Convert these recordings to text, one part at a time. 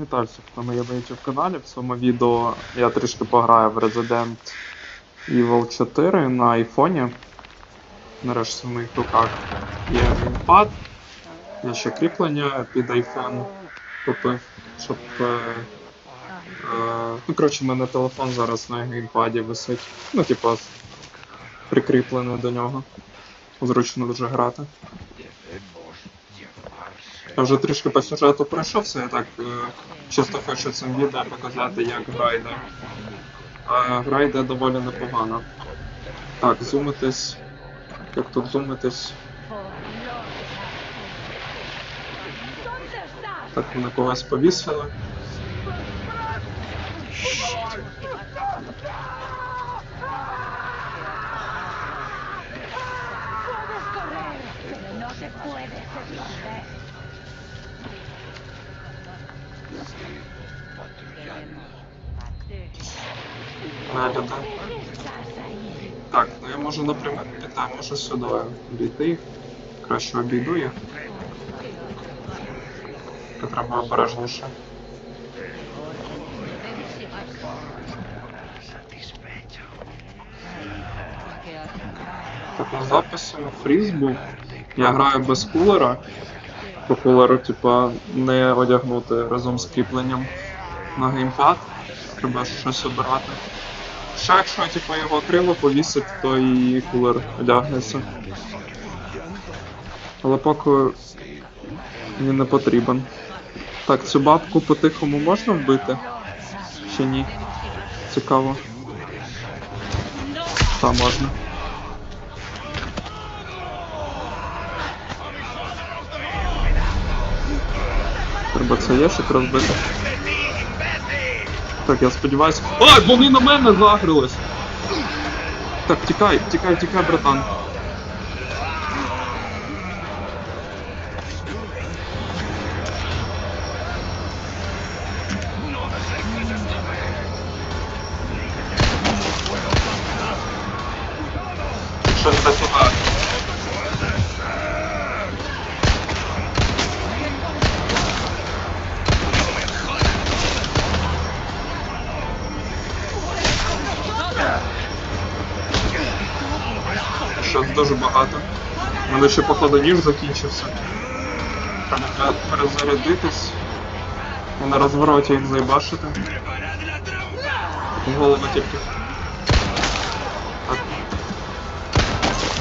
Вітальців на моєму YouTube каналі. В цьому відео я трішки пограю в Resident Evil 4 на айфоні. Нарешті в моїх руках є геймпад. Я ще кріплення під iPhone купив, щоб. Е, е, ну, коротше, в мене телефон зараз на геймпаді висить. Ну, типу, прикріплений до нього. Зручно дуже грати. Я вже трішки по сюжету пройшовся, я так е, чисто хочу цим відео показати, як гра йде. А гра йде доволі непогано. Так, зумитись. Як тут зумитись? Так, мене когось повісили. Так, ну я можу напряму піти, можу сюди обійти. Краще обійду. Тільки треба обережніше. Так, на записі фріз був. Я граю без кулера. По кулеру, типа, не одягнути разом з кріпленням на геймпад. Треба щось обирати. Ще якщо типа його крило повісить, то і кулер одягнеться. Але поки він не потрібен. Так, цю бабку по-тихому можна вбити? Чи ні? Цікаво. Та можна. Треба це ящик розбити. Так, я сподіваюся. Ой, вони на мене загрились! Так, тікай, тікай, тікай, братан. Щось не туди. Багато. У мене ще походу ніж закінчився. Треба перезарядитись. І на розвороті їх заїбашити. Голову тільки.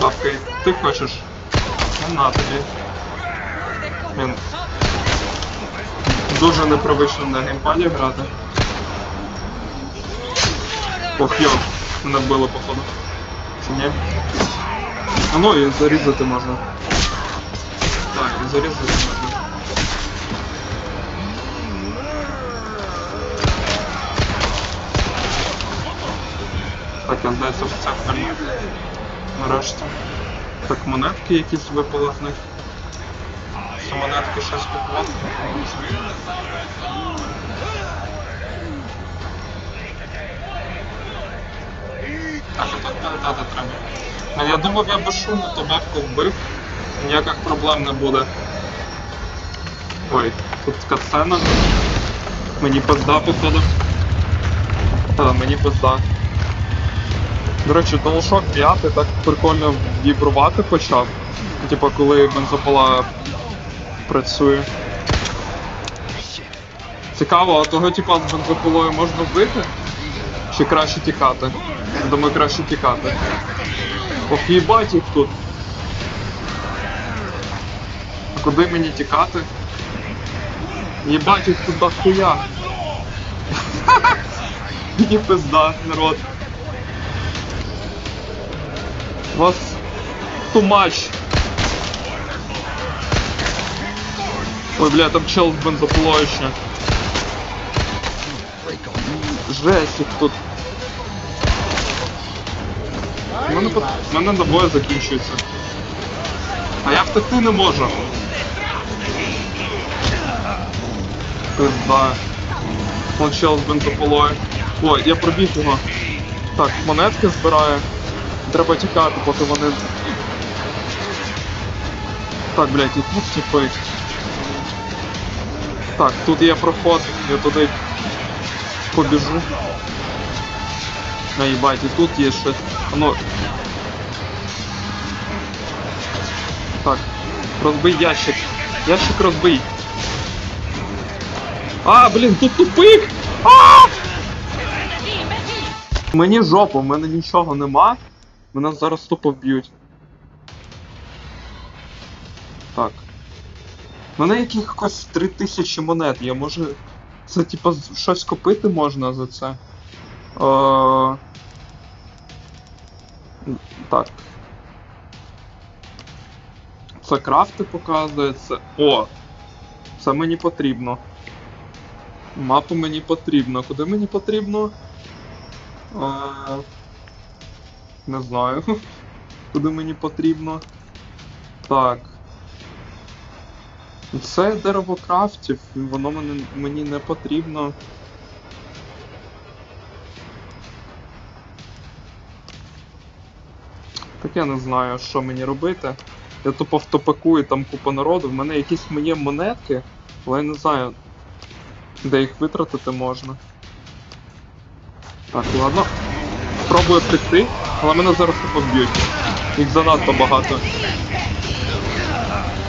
Бабка, ти хочеш? Ну на тобі. Він дуже непривично на геймпаді грати. Ох, йо, мене вбило походу. Чи ні? А ну і зарізати можна. Так, і зарізати можна. Так, я здається, все вперед. Нарешті. Так, монетки якісь випали з них. Це монетки щось купувати. Так, а тут передати треба. Я думав, я без шуму то бабку вбив. Ніяких проблем не буде. Ой, тут катсцена. Мені пизда, походу. Та, мені пизда. До речі, DualShock 5 так прикольно вібрувати почав. Типа коли бензопила працює. Цікаво, а того типа з бензопилою можна вбити? Чи краще тікати? Думаю, краще тікати. Ох, їбать їх тут. А куди мені тікати? Їбать їх тут дохуя. Мені пизда, народ. Вас much. Ой, бля, там чел з бензопилою ще. Жесть їх тут. Мене, у мене набої закінчуються. А я втекти не можу. Пизда. Вон чел з бензопилою. Ой, я пробіг його. Так, монетки збираю. Треба тікати, поки вони. Так, блядь, і тут типи. Так, тут є проход, я туди побіжу. А їбать, і тут є ще. Ну. Так, розбий ящик. Ящик розбий. А, блін, тут тупик! А! Мені жопу, в мене нічого нема. Мене зараз тупо вб'ють. Так. У мене якихось 3000 монет є, може. Це типа щось купити можна за це. Е... Так. Це крафти показує, це. О! Це мені потрібно. Мапу мені потрібно. Куди мені потрібно? Е... Не знаю. Куди мені потрібно. Так. Це дерево крафтів, воно мені, мені не потрібно. Так я не знаю, що мені робити. Я тупо в топаку і там купа народу. В мене якісь мої монетки, але я не знаю, де їх витратити можна. Так, ладно. Спробую втекти, але мене зараз тупо б'ють. Їх занадто багато.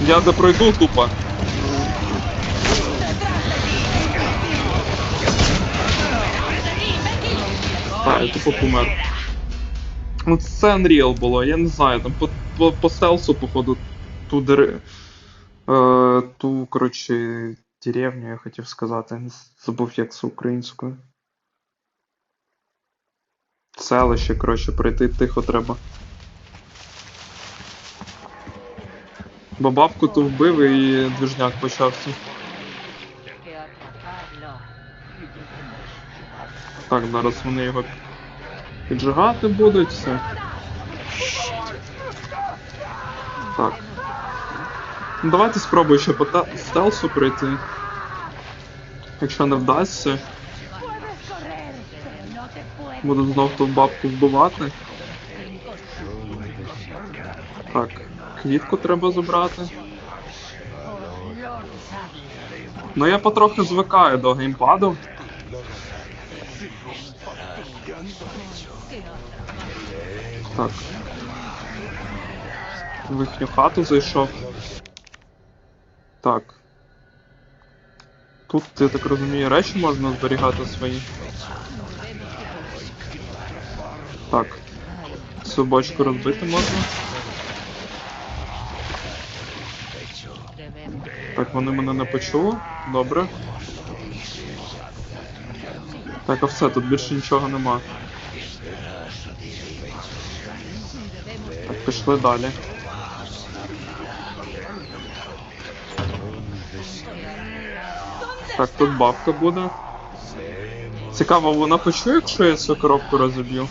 Я де пройду тупо. Так, я тупо помер. Ну це Unreal було, я не знаю, там по, по, по стелсу, походу, ту дери... Е, ту, коротше, деревню, я хотів сказати. Забув як це українською. Селище, коротше, пройти тихо треба. Бо бабку ту вбив і движняк почався. Так, зараз вони його піджигати будуть, все. Так. Ну, давайте спробую ще по стелсу пройти. Якщо не вдасться, буду знов ту бабку вбивати. Так, квітку треба забрати. Ну я потрохи звикаю до геймпаду. Так. В їхню хату зайшов. Так. Тут, я так розумію, речі можна зберігати свої. Так. Цю бочку розбити можна. Так, вони мене не почули. Добре. Так, а все, тут більше нічого нема. Пішли далі. Так, тут бабка буде. Цікаво, вона почує, якщо я цю коробку розіб'ю?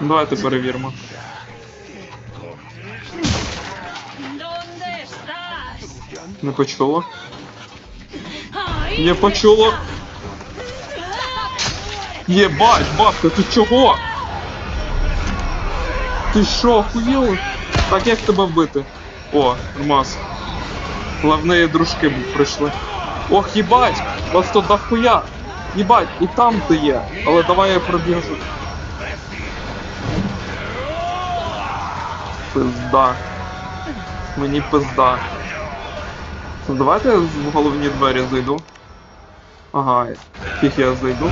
Давайте перевіримо. Не почуло? Не почуло. Єбать, бабка, ти чого? Ти що, охуєла? Так як тебе вбити? О, нормас. Головне дружки прийшли. Ох, їбать! Вас тут дохуя! Їбать, і там ти є. Але давай я пробіжу. Пизда. Мені пизда. Давайте я в головні двері зайду. Ага, фіг я зайду.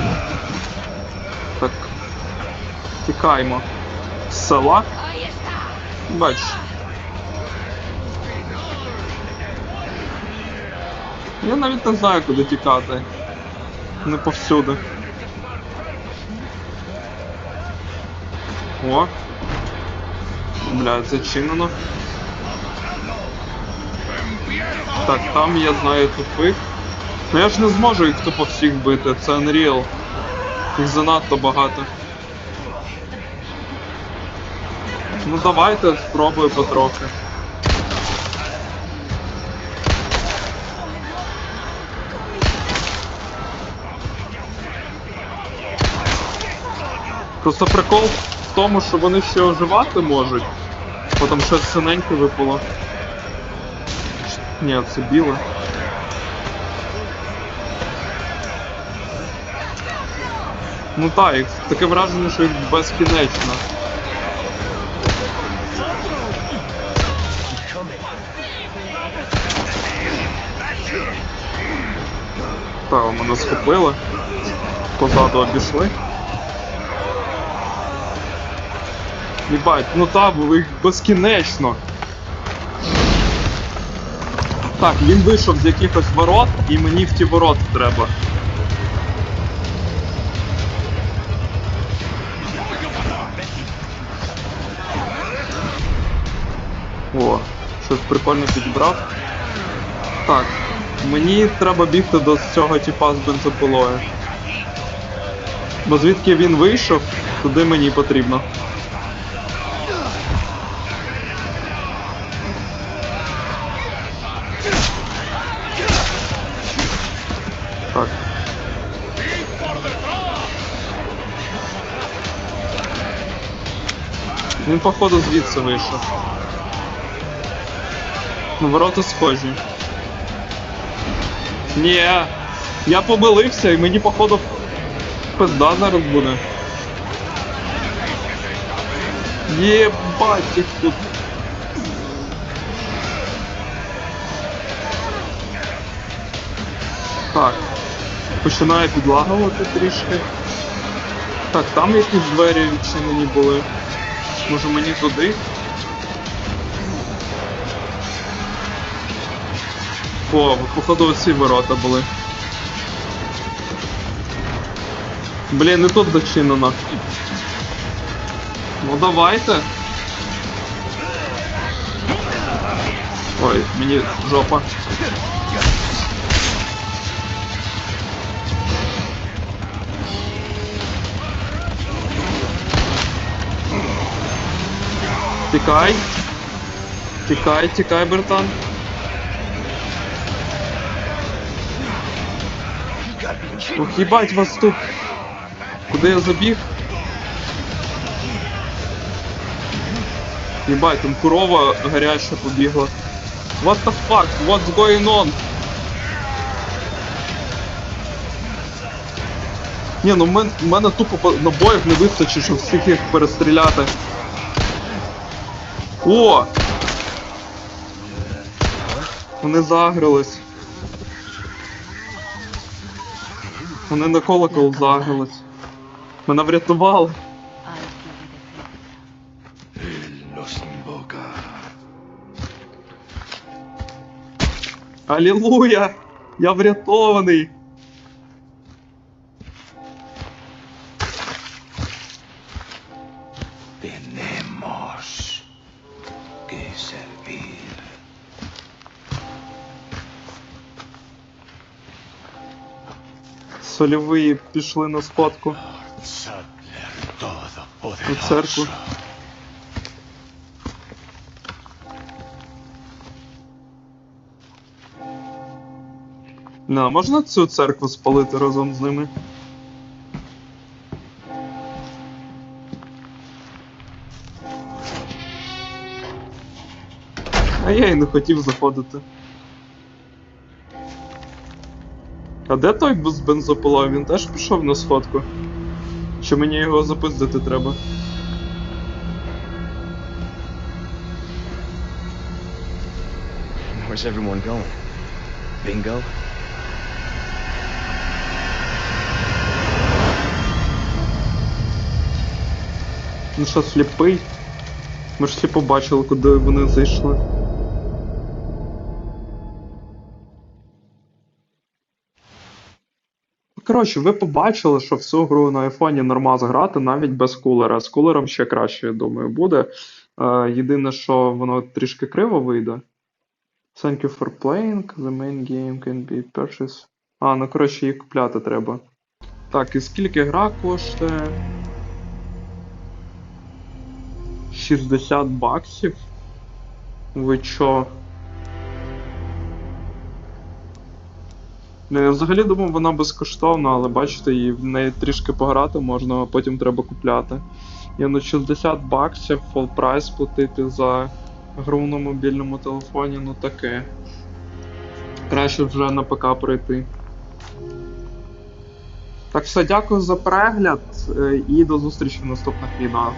Так. Тікаємо. З села. Бачиш. Я навіть не знаю, куди тікати. Не повсюди. О. Бля, зачинено. Так, там я знаю тупик. Ну я ж не зможу їх тупо всіх бити, це Unreal. Їх занадто багато. Ну давайте спробую потрохи. Просто прикол в тому, що вони всі оживати можуть. Потім щось синеньке випало. Ні, це біле. Ну так, їх таке враження, що їх безкінечно. Так, мене схопили. Позаду обійшли. Єбать, ну та, їх безкінечно. Так, він вийшов з якихось ворот, і мені в ті ворота треба. Щось прикольно підібрав. Так, мені треба бігти до цього типа з бензопилою. Бо звідки він вийшов, туди мені потрібно. Так. Він походу звідси вийшов. Ну, ворота схожі. Ні, я помилився і мені походу пизда зараз буде. Єбать їх тут. Так. Починає підлагувати трішки. Так, там якісь двері відчинені були. Може мені туди? О, походу оці ворота були. Блін, не тут зачинено. Ну давайте. Ой, мені жопа. Тікай. Тікай, тікай, братан. Ох, їбать вас тут. Куди я забіг? Їбать, там корова гаряча побігла. What the fuck? What's going on? Ні, ну в мен- мене тупо по- набоїв не вистачить, щоб всіх їх перестріляти. О! Вони загрились. Вони на колокол загрились. Мене врятували. Алілуя! Я врятований! Сольові пішли на сходку. У церкву. Todopoderoso. Не, а можна цю церкву спалити разом з ними? А я й не хотів заходити. А де той з бензопилою? Він теж пішов на сходку? Чи мені його запиздити треба? Where's everyone going? Bingo? Ну що, сліпий? Ми ж всі побачили, куди вони зайшли. Коротше, ви побачили, що всю гру на айфоні нормас грати навіть без кулера. З кулером ще краще, я думаю, буде. Е, єдине, що воно трішки криво вийде. Thank you for playing. The main game can be purchased. А, ну коротше, її купляти треба. Так, і скільки гра коштує? 60 баксів? Ви чо? Ну, взагалі думав, вона безкоштовна, але бачите, її в неї трішки пограти можна, а потім треба купляти. Я на 60 баксів фул прайс платити за гру на мобільному телефоні, ну таке. Краще вже на ПК пройти. Так все, дякую за перегляд е, і до зустрічі в наступних відео.